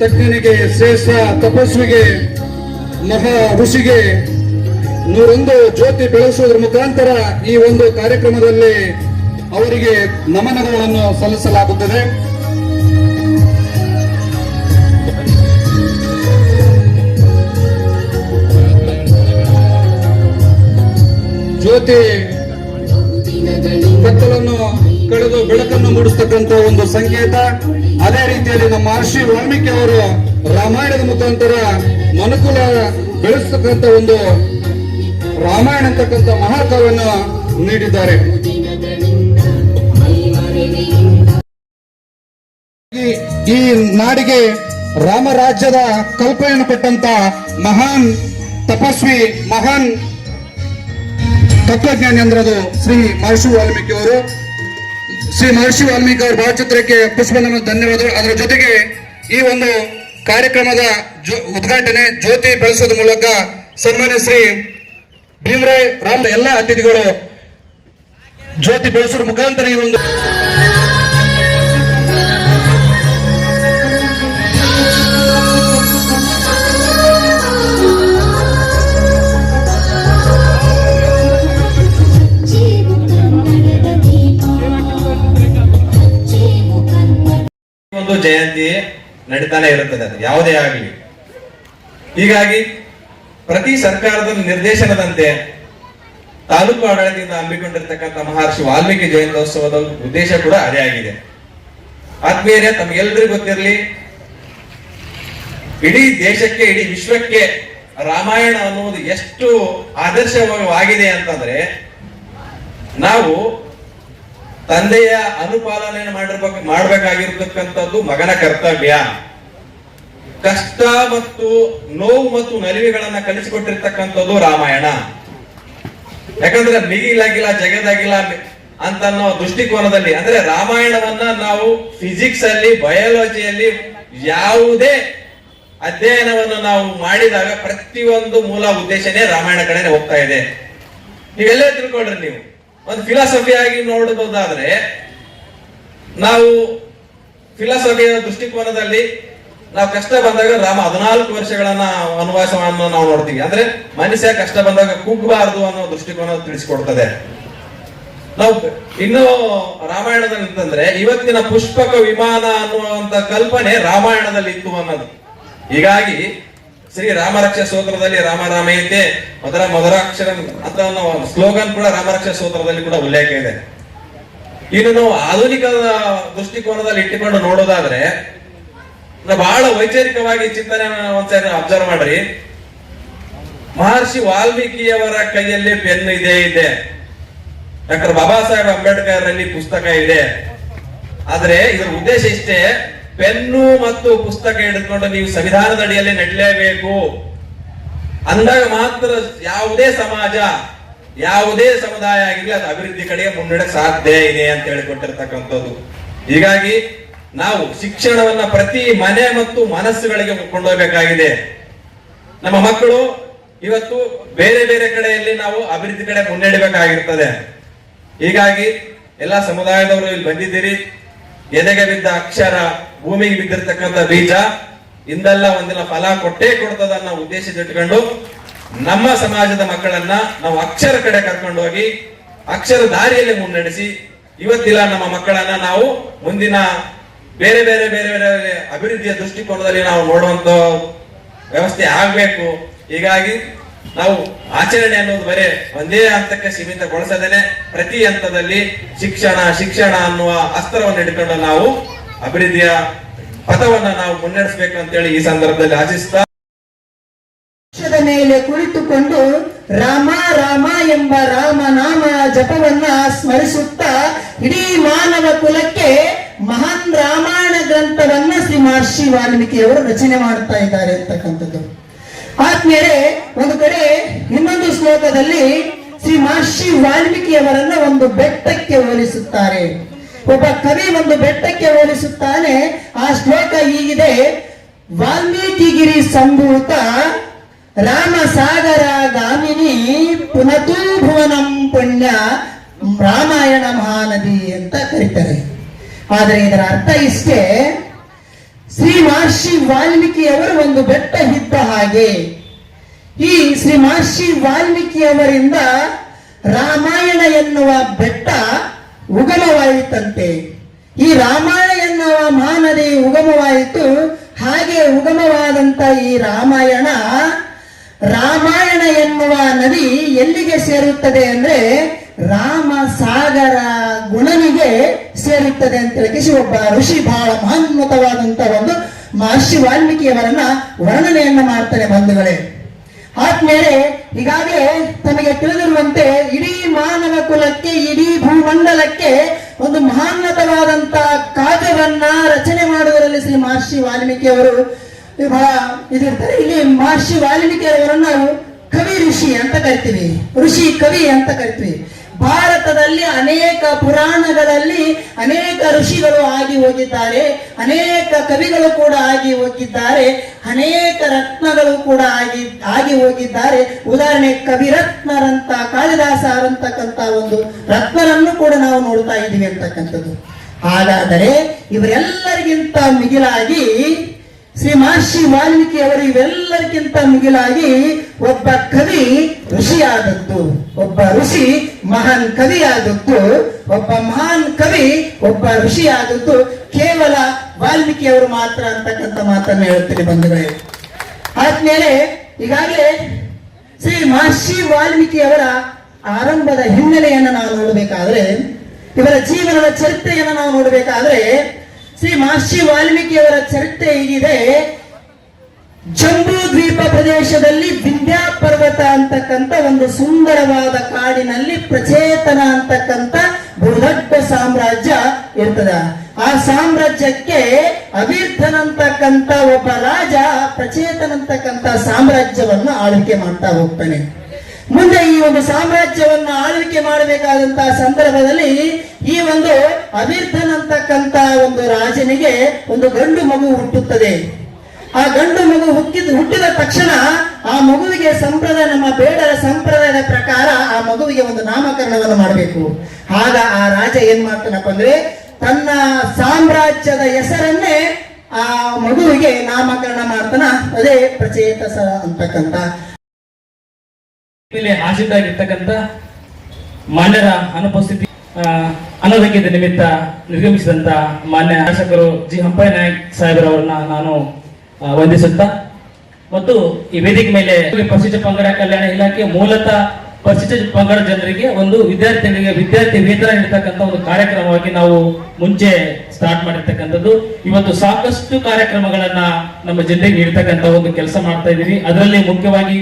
ತಜ್ಞನಿಗೆ, ಶ್ರೇಷ್ಠ ತಪಸ್ವಿಗೆ, ಮಹಾ ಋಷಿಗೆ ನೂರೊಂದು ಜ್ಯೋತಿ ಬೆಳೆಸುವುದರ ಮುಖಾಂತರ ಈ ಒಂದು ಕಾರ್ಯಕ್ರಮದಲ್ಲಿ ಅವರಿಗೆ ನಮನಗಳನ್ನು ಸಲ್ಲಿಸಲಾಗುತ್ತದೆ. ಜ್ಯೋತಿ ಕಳೆದು ಬೆಳಕನ್ನು ಮೂಡಿಸ್ತಕ್ಕಂತ ಒಂದು ಸಂಕೇತ, ಅದೇ ರೀತಿಯಲ್ಲಿ ನಮ್ಮ ಮಹರ್ಷಿ ವಾಲ್ಮೀಕಿ ಅವರು ರಾಮಾಯಣದ ಮುಖಾಂತರ ಮನುಕುಲ ಬೆಳೆಸ್ತಕ್ಕಂತ ಒಂದು ರಾಮಾಯಣ ಅಂತಕ್ಕಂಥ ಮಹಾಕಾವ್ಯವನ್ನು ನೀಡಿದ್ದಾರೆ. ಈ- ನಾಡಿಗೆ ರಾಮರಾಜ್ಯದ ಕಲ್ಪನೆಯನ್ನು ಕೊಟ್ಟಂತ ಮಹಾನ್ ತಪಸ್ವಿ, ಮಹಾನ್ ತತ್ವಜ್ಞಾನಿ ಅಂದ್ರೆ ಅದು ಶ್ರೀ ಮಹರ್ಷಿ ವಾಲ್ಮೀಕಿ ಅವರು ಶ್ರೀ ಮಹರ್ಷಿ ವಾಲ್ಮೀಕಿ ಅವರ ಭಾವಚಿತ್ರಕ್ಕೆ ಪುಷ್ಪನಮ ಧನ್ಯವಾದಗಳು. ಅದರ ಜೊತೆಗೆ ಈ ಒಂದು ಕಾರ್ಯಕ್ರಮದ ಉದ್ಘಾಟನೆ ಜ್ಯೋತಿ ಬೆಳೆಸೋದ್ರ ಮೂಲಕ ಸನ್ಮಾನ್ಯ ಶ್ರೀ ಭೀಮರಾಯ್ ರಾಮ್ ಎಲ್ಲ ಅತಿಥಿಗಳು ಜ್ಯೋತಿ ಬೆಳೆಸೋದ್ರ ಮುಖಾಂತರ ಈ ಒಂದು ಒಂದು ಜಯಂತಿ ನಡೀತಾನೆ ಇರುತ್ತದೆ ಅದು, ಯಾವುದೇ ಆಗಲಿ. ಹೀಗಾಗಿ ಪ್ರತಿ ಸರ್ಕಾರದ ನಿರ್ದೇಶನದಂತೆ ತಾಲೂಕು ಆಡಳಿತದಿಂದ ಹಮ್ಮಿಕೊಂಡಿರ್ತಕ್ಕಂಥ ಮಹರ್ಷಿ ವಾಲ್ಮೀಕಿ ಜಯಂತ್ಯೋತ್ಸವದ ಉದ್ದೇಶ ಕೂಡ ಅದೇ ಆಗಿದೆ. ಆದ್ಮೇಲೆ ತಮಗೆಲ್ಲರಿಗೂ ಗೊತ್ತಿರಲಿ, ಇಡೀ ದೇಶಕ್ಕೆ, ಇಡೀ ವಿಶ್ವಕ್ಕೆ ರಾಮಾಯಣ ಅನ್ನುವುದು ಎಷ್ಟು ಆದರ್ಶವಾಗಿದೆ ಅಂತಂದ್ರೆ, ನಾವು ತಂದೆಯ ಅನುಪಾಲನೆ ಮಾಡಿರ್ಬೇಕು, ಮಾಡ್ಬೇಕಾಗಿರ್ತಕ್ಕಂಥದ್ದು ಮಗನ ಕರ್ತವ್ಯ. ಕಷ್ಟ ಮತ್ತು ನೋವು ಮತ್ತು ನಲಿವೆಗಳನ್ನ ಕಲಿಸಿಕೊಟ್ಟಿರ್ತಕ್ಕಂಥದ್ದು ರಾಮಾಯಣ. ಯಾಕಂದ್ರೆ ಮಿಗಿಲಾಗಿಲ್ಲ, ಜಗದಾಗಿಲ್ಲ ಅಂತ ಅನ್ನೋ ದೃಷ್ಟಿಕೋನದಲ್ಲಿ, ಅಂದ್ರೆ ರಾಮಾಯಣವನ್ನ ನಾವು ಫಿಸಿಕ್ಸ್ ಅಲ್ಲಿ ಬಯಾಲಜಿಯಲ್ಲಿ ಯಾವುದೇ ಅಧ್ಯಯನವನ್ನು ನಾವು ಮಾಡಿದಾಗ ಪ್ರತಿಯೊಂದು ಮೂಲ ಉದ್ದೇಶನೇ ರಾಮಾಯಣ ಕಡೆ ಹೋಗ್ತಾ ಇದೆ. ನೀವೆಲ್ಲೇ ತಿಳ್ಕೊಳ್ರಿ ನೀವು. ಒಂದು ಫಿಲಾಸಫಿ ಆಗಿ ನೋಡಬಹುದಾದ್ರೆ, ನಾವು ಫಿಲಾಸಫಿಯ ದೃಷ್ಟಿಕೋನದಲ್ಲಿ ನಾವು ಕಷ್ಟ ಬಂದಾಗ ರಾಮ ಹದಿನಾಲ್ಕು ವರ್ಷಗಳನ್ನ ವನವಾಸವನ್ನು ನಾವು ನೋಡ್ತೀವಿ. ಅಂದ್ರೆ ಮನುಷ್ಯ ಕಷ್ಟ ಬಂದಾಗ ಕುಗ್ಬಾರದು ಅನ್ನೋ ದೃಷ್ಟಿಕೋನ ತಿಳಿಸಿಕೊಡ್ತದೆ. ನಾವು ಇನ್ನು ರಾಮಾಯಣದಲ್ಲಿ ಅಂತಂದ್ರೆ ಇವತ್ತಿನ ಪುಷ್ಪಕ ವಿಮಾನ ಅನ್ನುವಂತ ಕಲ್ಪನೆ ರಾಮಾಯಣದಲ್ಲಿ ಇತ್ತು ಅನ್ನೋದು. ಹೀಗಾಗಿ ಶ್ರೀ ರಾಮರಕ್ಷ ಸೂತ್ರದಲ್ಲಿ ರಾಮ ಅದರ ಮೊದಲ ಮೊದಲಾಕ್ಷರ ಅಂತ ಸ್ಲೋಗನ್ ಕೂಡ ರಾಮರಕ್ಷ ಸೂತ್ರದಲ್ಲಿ ಕೂಡ ಉಲ್ಲೇಖ ಇದೆ. ಇನ್ನು ನಾವು ಆಧುನಿಕ ದೃಷ್ಟಿಕೋನದಲ್ಲಿ ಇಟ್ಟುಕೊಂಡು ನೋಡೋದಾದ್ರೆ ಬಹಳ ವೈಚಾರಿಕವಾಗಿ ಚಿಂತನೆ ಒಂದ್ಸರಿ ಅಬ್ಸರ್ವ್ ಮಾಡ್ರಿ. ಮಹರ್ಷಿ ವಾಲ್ಮೀಕಿಯವರ ಕೈಯಲ್ಲಿ ಪೆನ್ ಇದೆ ಇದೆ. ಡಾಕ್ಟರ್ ಬಾಬಾ ಸಾಹೇಬ್ ಅಂಬೇಡ್ಕರ್ ಅಲ್ಲಿ ಪುಸ್ತಕ ಇದೆ. ಆದ್ರೆ ಇದರ ಉದ್ದೇಶ ಇಷ್ಟೇ ಪೆನ್ನು ಮತ್ತು ಪುಸ್ತಕ ಹಿಡಿದುಕೊಂಡು ನೀವು ಸಂವಿಧಾನದ ಅಡಿಯಲ್ಲಿ ನಡಲೇಬೇಕು. ಅಂದಾಗ ಮಾತ್ರ ಯಾವುದೇ ಸಮಾಜ, ಯಾವುದೇ ಸಮುದಾಯ ಆಗಿರಲಿ ಅದು ಅಭಿವೃದ್ಧಿ ಕಡೆಗೆ ಮುನ್ನಡೆಕ್ ಸಾಧ್ಯ ಇದೆ ಅಂತ ಹೇಳಿಕೊಟ್ಟಿರ್ತಕ್ಕಂಥದ್ದು. ಹೀಗಾಗಿ ನಾವು ಶಿಕ್ಷಣವನ್ನ ಪ್ರತಿ ಮನೆ ಮತ್ತು ಮನಸ್ಸುಗಳಿಗೆ ಕೊಂಡೊಯ್ಬೇಕಾಗಿದೆ ನಮ್ಮ ಮಕ್ಕಳು ಇವತ್ತು ಬೇರೆ ಬೇರೆ ಕಡೆಯಲ್ಲಿ ನಾವು ಅಭಿವೃದ್ಧಿ ಕಡೆ ಮುನ್ನಡೆಯಬೇಕಾಗಿರ್ತದೆ ಹೀಗಾಗಿ ಎಲ್ಲ ಸಮುದಾಯದವರು ಇಲ್ಲಿ ಬಂದಿದ್ದೀರಿ. ಎದೆಗೆ ಬಿದ್ದ ಅಕ್ಷರ ಭೂಮಿಗೆ ಬಿದ್ದಿರ್ತಕ್ಕಂಥ ಬೀಜ, ಇಂದೆಲ್ಲ ಒಂದಿನ ಫಲ ಕೊಟ್ಟೇ ಕೊಡ್ತದ ಅನ್ನೋ ಉದ್ದೇಶದಿಟ್ಕೊಂಡು ನಮ್ಮ ಸಮಾಜದ ಮಕ್ಕಳನ್ನ ನಾವು ಅಕ್ಷರ ಕಡೆ ಕರ್ಕೊಂಡು ಹೋಗಿ ಅಕ್ಷರ ದಾರಿಯಲ್ಲಿ ಮುನ್ನಡೆಸಿ ಇವತ್ತಿಲ್ಲ ನಮ್ಮ ಮಕ್ಕಳನ್ನ ನಾವು ಮುಂದಿನ ಬೇರೆ ಬೇರೆ ಬೇರೆ ಬೇರೆ ಅಭಿವೃದ್ಧಿಯ ದೃಷ್ಟಿಕೋನದಲ್ಲಿ ನಾವು ನೋಡುವಂತ ವ್ಯವಸ್ಥೆ ಆಗ್ಬೇಕು. ಹೀಗಾಗಿ ನಾವು ಆಚರಣೆ ಅನ್ನೋದು ಬರೇ ಒಂದೇ ಹಂತಕ್ಕೆ ಸೀಮಿತಗೊಳಿಸದೇನೆ ಪ್ರತಿ ಹಂತದಲ್ಲಿ ಶಿಕ್ಷಣ ಶಿಕ್ಷಣ ಅನ್ನುವ ಅಸ್ತ್ರವನ್ನು ಹಿಡ್ಕೊಂಡು ನಾವು ಅಭಿವೃದ್ಧಿಯ ಪಥವನ್ನ ನಾವು ಮುನ್ನಡೆಸಬೇಕು ಅಂತೇಳಿ ಈ ಸಂದರ್ಭದಲ್ಲಿ ಆಶಿಸ್ತಾ ಮೇಲೆ ಕುಳಿತುಕೊಂಡು ರಾಮ ರಾಮ ಎಂಬ ರಾಮನಾಮ ಜಪವನ್ನ ಸ್ಮರಿಸುತ್ತಾ ಇಡೀ ಮಾನವ ಕುಲಕ್ಕೆ ಮಹಾನ್ ರಾಮಾಯಣ ಗ್ರಂಥವನ್ನ ಶ್ರೀ ಮಹರ್ಷಿ ವಾಲ್ಮೀಕಿಯವರು ರಚನೆ ಮಾಡ್ತಾ ಇದ್ದಾರೆ ಅಂತಕ್ಕಂಥದ್ದು. ಆದ್ಮೇಲೆ ಶ್ಲೋಕದಲ್ಲಿ ಶ್ರೀ ಮಹರ್ಷಿ ವಾಲ್ಮೀಕಿಯವರನ್ನ ಒಂದು ಬೆಟ್ಟಕ್ಕೆ ಹೋಲಿಸುತ್ತಾರೆ. ಒಬ್ಬ ಕವಿ ಒಂದು ಬೆಟ್ಟಕ್ಕೆ ಹೋಲಿಸುತ್ತಾನೆ. ಆ ಶ್ಲೋಕ ಹೀಗಿದೆ, ವಾಲ್ಮೀಕಿಗಿರಿ ಸಂಭೂತ ರಾಮ ಸಾಗರ ಗಾಮಿನಿ ಪುನತೂ ಭುವನಂ ಪುಣ್ಯ ರಾಮಾಯಣ ಮಹಾನದಿ ಅಂತ ಕರೀತಾರೆ. ಆದರೆ ಇದರ ಅರ್ಥ ಇಷ್ಟೇ, ಶ್ರೀ ಮಹರ್ಷಿ ವಾಲ್ಮೀಕಿಯವರು ಒಂದು ಬೆಟ್ಟ ಇದ್ದ ಹಾಗೆ. ಈ ಶ್ರೀ ಮಹರ್ಷಿ ವಾಲ್ಮೀಕಿಯವರಿಂದ ರಾಮಾಯಣ ಎನ್ನುವ ಬೆಟ್ಟ ಉಗಮವಾಯಿತಂತೆ. ಈ ರಾಮಾಯಣ ಎನ್ನುವ ಮಹಾನದಿ ಉಗಮವಾಯಿತು. ಹಾಗೆ ಉಗಮವಾದಂತ ಈ ರಾಮಾಯಣ ರಾಮಾಯಣ ಎನ್ನುವ ನದಿ ಎಲ್ಲಿಗೆ ಸೇರುತ್ತದೆ ಅಂದ್ರೆ ರಾಮ ಸಾಗರ ಗುಣನಿಗೆ ಸೇರುತ್ತದೆ ಅಂತ ಹೇಳಿ ಒಬ್ಬ ಋಷಿ ಬಹಳ ಮಹೋನ್ನತವಾದಂತ ಒಂದು ಮಹರ್ಷಿ ವಾಲ್ಮೀಕಿಯವರನ್ನ ವರ್ಣನೆಯನ್ನ ಮಾಡ್ತಾರೆ ಬಂಧುಗಳೇ. ಆದ್ಮೇಲೆ ಈಗಾಗಲೇ ತಮಗೆ ತಿಳಿದಿರುವಂತೆ ಇಡೀ ಮಾನವ ಕುಲಕ್ಕೆ, ಇಡೀ ಭೂಮಂಡಲಕ್ಕೆ ಒಂದು ಮಹಾನ್ನತವಾದಂತಹ ಕಾವ್ಯವನ್ನ ರಚನೆ ಮಾಡುವುದರಲ್ಲಿ ಶ್ರೀ ಮಹರ್ಷಿ ವಾಲ್ಮೀಕಿ ಅವರು ಬಹಳ ಇದಿರ್ತಾರೆ. ಇಲ್ಲಿ ಮಹರ್ಷಿ ವಾಲ್ಮೀಕಿ ಅವರನ್ನು ನಾವು ಕವಿ ಋಷಿ ಅಂತ ಕರಿತೀವಿ. ಋಷಿ ಕವಿ ಅಂತ ಕರಿತೀವಿ. ಭಾರತದಲ್ಲಿ ಅನೇಕ ಪುರಾಣಗಳಲ್ಲಿ ಅನೇಕ ಋಷಿಗಳು ಆಗಿ ಹೋಗಿದ್ದಾರೆ, ಅನೇಕ ಕವಿಗಳು ಕೂಡ ಆಗಿ ಹೋಗಿದ್ದಾರೆ, ಅನೇಕ ರತ್ನಗಳು ಕೂಡ ಆಗಿ ಆಗಿ ಹೋಗಿದ್ದಾರೆ. ಉದಾಹರಣೆ ಕವಿರತ್ನರಂತ ಕಾಳಿದಾಸರಂತಕ್ಕಂತ ಒಂದು ರತ್ನರನ್ನು ಕೂಡ ನಾವು ನೋಡ್ತಾ ಇದ್ದೀವಿ ಅಂತಕ್ಕಂಥದ್ದು. ಹಾಗಾದರೆ ಇವರೆಲ್ಲರಿಗಿಂತ ಮಿಗಿಲಾಗಿ ಶ್ರೀ ಮಹರ್ಷಿ ವಾಲ್ಮೀಕಿ ಅವರು ಇವೆಲ್ಲರಿಗಿಂತ ಮುಗಿಲಾಗಿ ಒಬ್ಬ ಕವಿ ಋಷಿಯಾದದ್ದು, ಒಬ್ಬ ಋಷಿ ಮಹಾನ್ ಕವಿಯಾದದ್ದು, ಒಬ್ಬ ಮಹಾನ್ ಕವಿ ಒಬ್ಬ ಋಷಿಯಾದದ್ದು. ಕೇವಲ ವಾಲ್ಮೀಕಿ ಅವರು ಮಾತ್ರ ಅಂತಕ್ಕಂಥ ಮಾತನ್ನ ಹೇಳ್ತೀನಿ ಬಂಧುಗಳೇ. ಆದ್ಮೇಲೆ ಈಗಾಗಲೇ ಶ್ರೀ ಮಹರ್ಷಿ ವಾಲ್ಮೀಕಿ ಅವರ ಆರಂಭದ ಹಿನ್ನೆಲೆಯನ್ನು ನಾವು ನೋಡಬೇಕಾದ್ರೆ, ಇವರ ಜೀವನದ ಚರಿತ್ರೆಯನ್ನು ನಾವು ನೋಡಬೇಕಾದ್ರೆ ಶ್ರೀ ಮಹರ್ಷಿ ವಾಲ್ಮೀಕಿಯವರ ಚರಿತ್ರೆ ಏನಿದೆ? ಜಂಬೂ ದ್ವೀಪ ಪ್ರದೇಶದಲ್ಲಿ ವಿದ್ಯಾ ಪರ್ವತ ಅಂತಕ್ಕಂಥ ಒಂದು ಸುಂದರವಾದ ಕಾಡಿನಲ್ಲಿ ಪ್ರಚೇತನ ಅಂತಕ್ಕಂಥ ಬಹುದೊಡ್ಡ ಸಾಮ್ರಾಜ್ಯ ಇರ್ತದ. ಆ ಸಾಮ್ರಾಜ್ಯಕ್ಕೆ ಅಭೀರ್ಥನ್ ಅಂತಕ್ಕಂಥ ಒಬ್ಬ ರಾಜ ಪ್ರಚೇತನಂತಕ್ಕಂಥ ಸಾಮ್ರಾಜ್ಯವನ್ನು ಆಳ್ವಿಕೆ ಮಾಡ್ತಾ ಹೋಗ್ತಾನೆ. ಮುಂದೆ ಈ ಒಂದು ಸಾಮ್ರಾಜ್ಯವನ್ನು ಆಳ್ವಿಕೆ ಮಾಡಬೇಕಾದಂತಹ ಸಂದರ್ಭದಲ್ಲಿ ಈ ಒಂದು ಅಂತಕ್ಕಂಥ ಒಂದು ರಾಜನಿಗೆ ಒಂದು ಗಂಡು ಮಗು ಹುಟ್ಟುತ್ತದೆ. ಆ ಗಂಡು ಮಗು ಹುಟ್ಟಿದ ಹುಟ್ಟಿದ ತಕ್ಷಣ ಆ ಮಗುವಿಗೆ ಸಂಪ್ರದಾಯ ನಮ್ಮ ಬೇಡರ ಸಂಪ್ರದಾಯದ ಪ್ರಕಾರ ಆ ಮಗುವಿಗೆ ಒಂದು ನಾಮಕರಣವನ್ನು ಮಾಡಬೇಕು. ಆಗ ಆ ರಾಜ ಏನ್ ಮಾಡ್ತಾನಪ್ಪ ಅಂದ್ರೆ ತನ್ನ ಸಾಮ್ರಾಜ್ಯದ ಹೆಸರನ್ನೇ ಆ ಮಗುವಿಗೆ ನಾಮಕರಣ ಮಾಡ್ತಾನ. ಅದೇ ಪ್ರಚೇತಸ ಅಂತಕ್ಕಂಥ ಮೇಲೆ ಹಾಜರಾಗಿರ್ತಕ್ಕಂಥ ಮಾನ್ಯರ ಅನುಪಸ್ಥಿತಿ ಅನಾರೋಗ್ಯದ ನಿಮಿತ್ತ ನಿರ್ಗಮಿಸಿದಂತ ಮಾನ್ಯ ಶಾಸಕರು ಜಿ ಹಂಪಾಯಿ ನಾಯಕ್ ಸಾಹೇಬರವರನ್ನ ನಾನು ವಂದಿಸುತ್ತಾ, ಮತ್ತು ಈ ವೇದಿಕೆ ಮೇಲೆ ಪರಿಶಿಷ್ಟ ಪಂಗಡ ಕಲ್ಯಾಣ ಇಲಾಖೆ ಮೂಲತಃ ಪರಿಶಿಷ್ಟ ಪಂಗಡ ಜನರಿಗೆ ಒಂದು ವಿದ್ಯಾರ್ಥಿಗಳಿಗೆ ವಿದ್ಯಾರ್ಥಿ ವೇತನ ನೀಡತಕ್ಕಂಥ ಒಂದು ಕಾರ್ಯಕ್ರಮವಾಗಿ ನಾವು ಮುಂಚೆ ಸ್ಟಾರ್ಟ್ ಮಾಡಿರ್ತಕ್ಕಂಥದ್ದು. ಇವತ್ತು ಸಾಕಷ್ಟು ಕಾರ್ಯಕ್ರಮಗಳನ್ನ ನಮ್ಮ ಜನರಿಗೆ ನೀಡ್ತಕ್ಕಂಥ ಒಂದು ಕೆಲಸ ಮಾಡ್ತಾ ಇದೀವಿ ಅದರಲ್ಲಿ ಮುಖ್ಯವಾಗಿ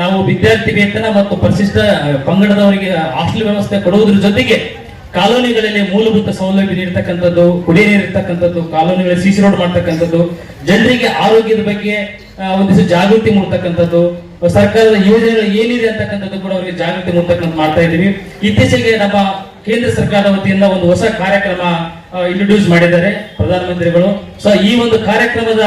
ನಾವು ವಿದ್ಯಾರ್ಥಿ ವೇತನ ಮತ್ತು ಪರಿಶಿಷ್ಟ ಪಂಗಡದವರಿಗೆ ಹಾಸ್ಟೆಲ್ ವ್ಯವಸ್ಥೆ ಕೊಡುವುದ್ರ ಜೊತೆಗೆ ಕಾಲೋನಿಗಳಲ್ಲಿ ಮೂಲಭೂತ ಸೌಲಭ್ಯ ನೀಡತಕ್ಕಂಥದ್ದು ಇರ್ತಕ್ಕಂಥದ್ದು ಕಾಲೋನಿಗಳಲ್ಲಿ ಸಿಸಿ ರೋಡ್ ಮಾಡ್ತಕ್ಕಂಥದ್ದು, ಜನರಿಗೆ ಆರೋಗ್ಯದ ಬಗ್ಗೆ ಒಂದಿಷ್ಟು ಜಾಗೃತಿ ಮೂಡ್ತಕ್ಕಂಥದ್ದು, ಸರ್ಕಾರದ ಯೋಜನೆಗಳು ಏನಿದೆ ಅಂತಕ್ಕಂಥದ್ದು ಕೂಡ ಅವರಿಗೆ ಜಾಗೃತಿ ಮೂಡ್ತಕ್ಕಂಥ ಮಾಡ್ತಾ ಇದ್ದೀವಿ. ಇತ್ತೀಚೆಗೆ ನಮ್ಮ ಕೇಂದ್ರ ಸರ್ಕಾರದ ವತಿಯಿಂದ ಒಂದು ಹೊಸ ಕಾರ್ಯಕ್ರಮ ಇಂಟ್ರೊಡ್ಯೂಸ್ ಮಾಡಿದ್ದಾರೆ ಪ್ರಧಾನಮಂತ್ರಿಗಳು. ಸೊ ಈ ಒಂದು ಕಾರ್ಯಕ್ರಮದ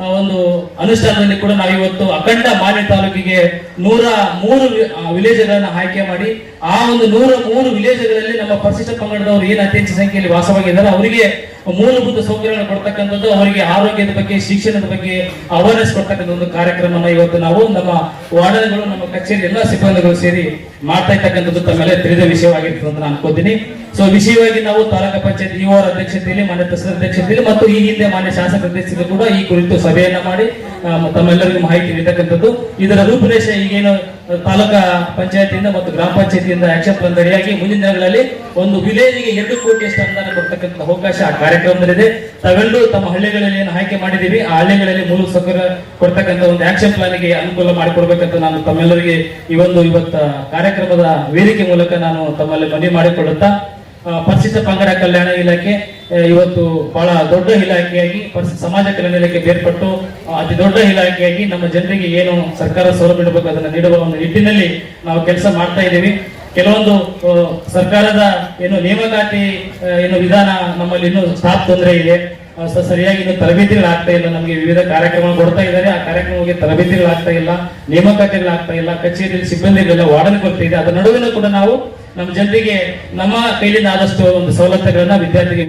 ಒಂದು ಅನುಷ್ಠಾನದಲ್ಲಿ ಕೂಡ ನಾವು ಇವತ್ತು ಅಖಂಡ ಮಾನ್ಯ ತಾಲೂಕಿಗೆ ನೂರ ಮೂರು ವಿಲೇಜ್ಗಳನ್ನು ಆಯ್ಕೆ ಮಾಡಿ ಆ ಒಂದು ನೂರ ಮೂರು ವಿಲೇಜ್ಗಳಲ್ಲಿ ನಮ್ಮ ಪರಿಶಿಷ್ಟ ಪಂಗಡದವರು ಏನು ಅತಿ ಹೆಚ್ಚು ಸಂಖ್ಯೆಯಲ್ಲಿ ವಾಸವಾಗಿದ್ದಾರೆ, ಅವರಿಗೆ ಮೂಲಭೂತ ಸೌಕರ್ಯಗಳನ್ನು ಕೊಡ್ತಕ್ಕಂಥದ್ದು, ಅವರಿಗೆ ಆರೋಗ್ಯದ ಬಗ್ಗೆ, ಶಿಕ್ಷಣದ ಬಗ್ಗೆ ಅವೇರ್ನೆಸ್ ಕೊಡ್ತಕ್ಕಂಥ ಒಂದು ಕಾರ್ಯಕ್ರಮನ ಇವತ್ತು ನಾವು ನಮ್ಮ ವಾರ್ಡನ್ಗಳು, ನಮ್ಮ ಕಚೇರಿ ಎಲ್ಲ ಸಿಬ್ಬಂದಿಗಳು ಸೇರಿ ಮಾಡ್ತಾ ಇರ್ತಕ್ಕಂಥದ್ದು ತಮ್ಮೆಲ್ಲ ತಿಳಿದ ವಿಷಯವಾಗಿರ್ತದೆ ಅಂತ ನಾನು ಅನ್ಕೋತೀನಿ. ಸೊ ವಿಷಯವಾಗಿ ನಾವು ತಾಲೂಕು ಪಂಚಾಯತ್ ಇಒ ಅಧ್ಯಕ್ಷತೆಯಲ್ಲಿ, ಮಾನ್ಯ ತಹಸೀಲ್ ಅಧ್ಯಕ್ಷತೆಯಲ್ಲಿ ಮತ್ತು ಈ ಹಿಂದೆ ಮಾನ್ಯ ಶಾಸಕ ಅಧ್ಯಕ್ಷರು ಕೂಡ ಈ ಕುರಿತು ಸಭೆಯನ್ನ ಮಾಡಿ ತಮ್ಮೆಲ್ಲರಿಗೂ ಮಾಹಿತಿ ನೀಡತಕ್ಕಂಥದ್ದು. ಇದರ ರೂಪುರೇಷೆ ಈಗೇನು ತಾಲೂಕಾ ಪಂಚಾಯತಿಯಿಂದ ಮತ್ತು ಗ್ರಾಮ ಪಂಚಾಯತಿಯಿಂದ ಆಕ್ಷನ್ ಪ್ಲಾನ್ ರೆಡಿಯಾಗಿ ಮುಂದಿನ ದಿನಗಳಲ್ಲಿ ಒಂದು ವಿಲೇಜ್ಗೆ ಎರಡು ಕೋಟಿಯಷ್ಟು ಅನುದಾನ ಕೊಡ್ತಕ್ಕಂಥ ಅವಕಾಶ ಆ ಕಾರ್ಯಕ್ರಮದಲ್ಲಿದೆ. ತಾವೆಲ್ಲರೂ ತಮ್ಮ ಹಳ್ಳಿಗಳಲ್ಲಿ ಏನು ಆಯ್ಕೆ ಮಾಡಿದ್ದೀವಿ, ಆ ಹಳ್ಳಿಗಳಲ್ಲಿ ಮೂಲ ಸೌಕರ್ಯ ಕೊಡ್ತಕ್ಕಂಥ ಒಂದು ಆಕ್ಷನ್ ಪ್ಲಾನ್ಗೆ ಅನುಕೂಲ ಮಾಡಿಕೊಡ್ಬೇಕಂತ ನಾನು ತಮ್ಮೆಲ್ಲರಿಗೆ ಈ ಒಂದು ಇವತ್ತ ಕಾರ್ಯಕ್ರಮದ ವೇದಿಕೆ ಮೂಲಕ ನಾನು ತಮ್ಮಲ್ಲಿ ಮನವಿ ಮಾಡಿಕೊಳ್ಳುತ್ತಾ ಪರಿಶಿಷ್ಟ ಪಂಗಡ ಕಲ್ಯಾಣ ಇಲಾಖೆ ಇವತ್ತು ಬಹಳ ದೊಡ್ಡ ಇಲಾಖೆಯಾಗಿ, ಪರಿಶಿಷ್ಟ ಸಮಾಜ ಕಲ್ಯಾಣ ಇಲಾಖೆ ಬೇರ್ಪಟ್ಟು ಅತಿ ದೊಡ್ಡ ಇಲಾಖೆಯಾಗಿ ನಮ್ಮ ಜನರಿಗೆ ಏನು ಸರ್ಕಾರ ಸೌಲಭ್ಯ ನೀಡಬೇಕು ಅದನ್ನು ನೀಡುವ ಒಂದು ನಿಟ್ಟಿನಲ್ಲಿ ನಾವು ಕೆಲಸ ಮಾಡ್ತಾ ಇದ್ದೀವಿ. ಕೆಲವೊಂದು ಸರ್ಕಾರದ ಏನು ನೇಮಕಾತಿ ಏನು ವಿಧಾನ ನಮ್ಮಲ್ಲಿ ಇನ್ನೂ ಸ್ಟಾಫ್ ತೊಂದರೆ ಇದೆ. ಸರಿಯಾಗಿ ಇನ್ನು ತರಬೇತಿಗಳಾಗ್ತಾ ಇಲ್ಲ. ನಮಗೆ ವಿವಿಧ ಕಾರ್ಯಕ್ರಮಗಳು ಕೊಡ್ತಾ ಇದ್ದಾರೆ. ಆ ಕಾರ್ಯಕ್ರಮಕ್ಕೆ ತರಬೇತಿಗಳಾಗ್ತಾ ಇಲ್ಲ, ನೇಮಕಾತಿಗಳಾಗ್ತಾ ಇಲ್ಲ, ಕಚೇರಿಯಲ್ಲಿ ಸಿಬ್ಬಂದಿಗಳೆಲ್ಲ, ವಾರ್ಡನ್ ಕೊಡ್ತಾ ಇದೆ ಅದರ ನಡುವಿನ ಕೂಡ ನಾವು ನಮ್ಮ ಜನರಿಗೆ ನಮ್ಮ ಕೈಲಿಂದ ಆದಷ್ಟು ಒಂದು ಸವಲತ್ತುಗಳನ್ನ ವಿದ್ಯಾರ್ಥಿಗೆ